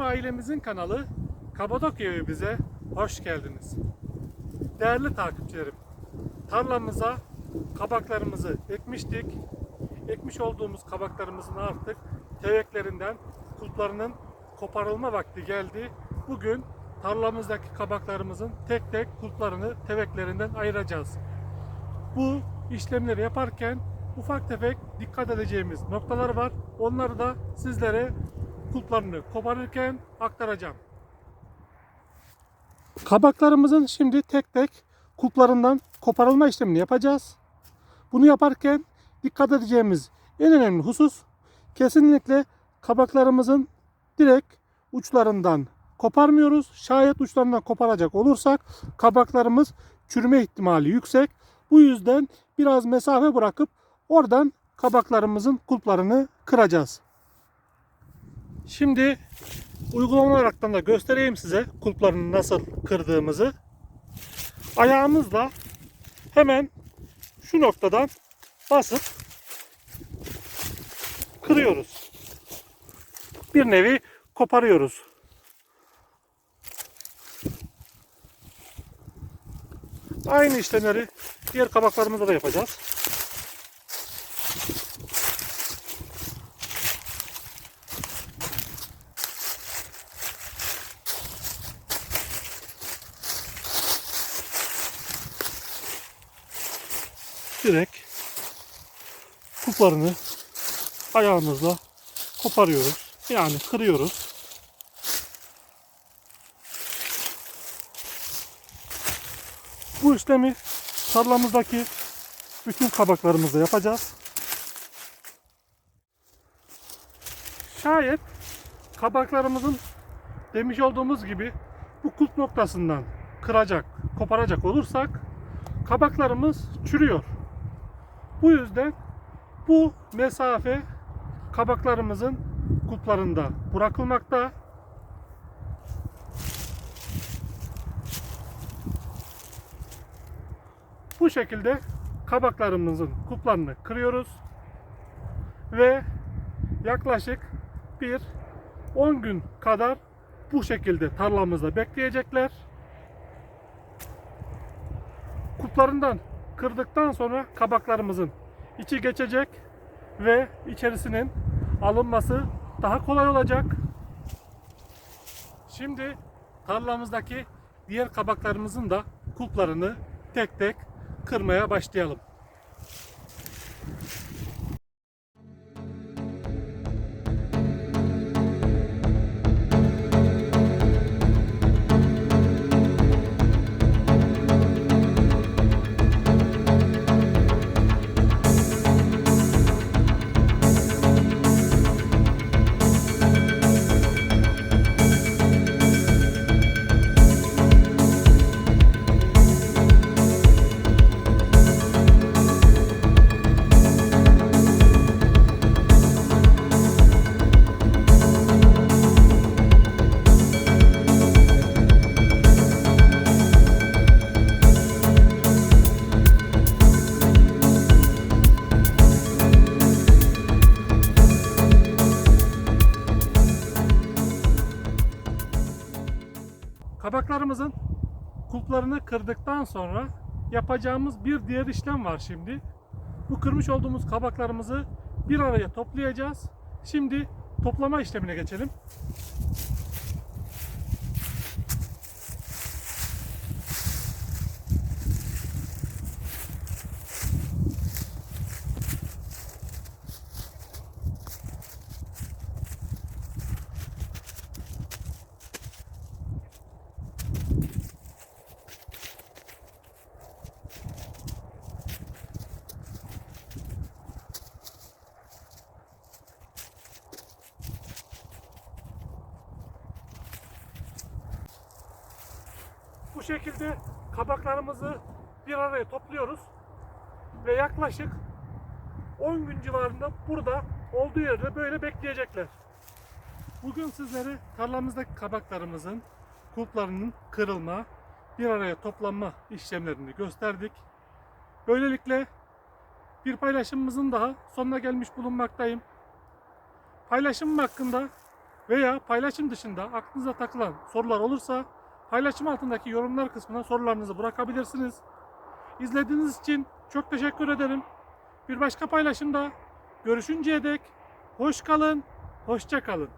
Ailemizin kanalı Kapadokya Evimize hoş geldiniz. Değerli takipçilerim, tarlamıza kabaklarımızı ekmiştik. Ekmiş olduğumuz kabaklarımızın artık teveklerinden kulplarının koparılma vakti geldi. Bugün tarlamızdaki kabaklarımızın tek tek kulplarını teveklerinden ayıracağız. Bu işlemleri yaparken ufak tefek dikkat edeceğimiz noktalar var. Onları da sizlere kulplarını koparırken aktaracağım. Kabaklarımızın şimdi tek tek kulplarından koparılma işlemini yapacağız. Bunu yaparken dikkat edeceğimiz en önemli husus kesinlikle kabaklarımızın direkt uçlarından koparmıyoruz. Şayet uçlarından koparacak olursak kabaklarımız çürüme ihtimali yüksek. Bu yüzden biraz mesafe bırakıp oradan kabaklarımızın kulplarını kıracağız. Şimdi uygulama olaraktan da göstereyim size kulplarını nasıl kırdığımızı. Ayağımızla hemen şu noktadan basıp kırıyoruz. Bir nevi koparıyoruz. Aynı işlemleri diğer kabaklarımızda da yapacağız. Direkt kuplarını ayağımızla koparıyoruz. Yani kırıyoruz. Bu işlemi tarlamızdaki bütün kabaklarımızda yapacağız. Şayet kabaklarımızın demiş olduğumuz gibi bu kulp noktasından kıracak, koparacak olursak kabaklarımız çürüyor. Bu yüzden bu mesafe kabaklarımızın kulplarında bırakılmakta. Bu şekilde kabaklarımızın kulplarını kırıyoruz ve yaklaşık bir 10 gün kadar bu şekilde tarlamızda bekleyecekler. Kulplarından kırdıktan sonra kabaklarımızın içi geçecek ve içerisinin alınması daha kolay olacak. Şimdi tarlamızdaki diğer kabaklarımızın da kulplarını tek tek kırmaya başlayalım. Kabaklarımızın kulplarını kırdıktan sonra yapacağımız bir diğer işlem var şimdi. Bu kırmış olduğumuz kabaklarımızı bir araya toplayacağız. Şimdi toplama işlemine geçelim. Bu şekilde kabaklarımızı bir araya topluyoruz ve yaklaşık 10 gün civarında burada olduğu yerde böyle bekleyecekler. Bugün sizlere tarlamızdaki kabaklarımızın kulplarının kırılma, bir araya toplanma işlemlerini gösterdik. Böylelikle bir paylaşımımızın daha sonuna gelmiş bulunmaktayım. Paylaşımım hakkında veya paylaşım dışında aklınıza takılan sorular olursa paylaşım altındaki yorumlar kısmına sorularınızı bırakabilirsiniz. İzlediğiniz için çok teşekkür ederim. Bir başka paylaşımda görüşünceye dek hoş kalın, hoşça kalın.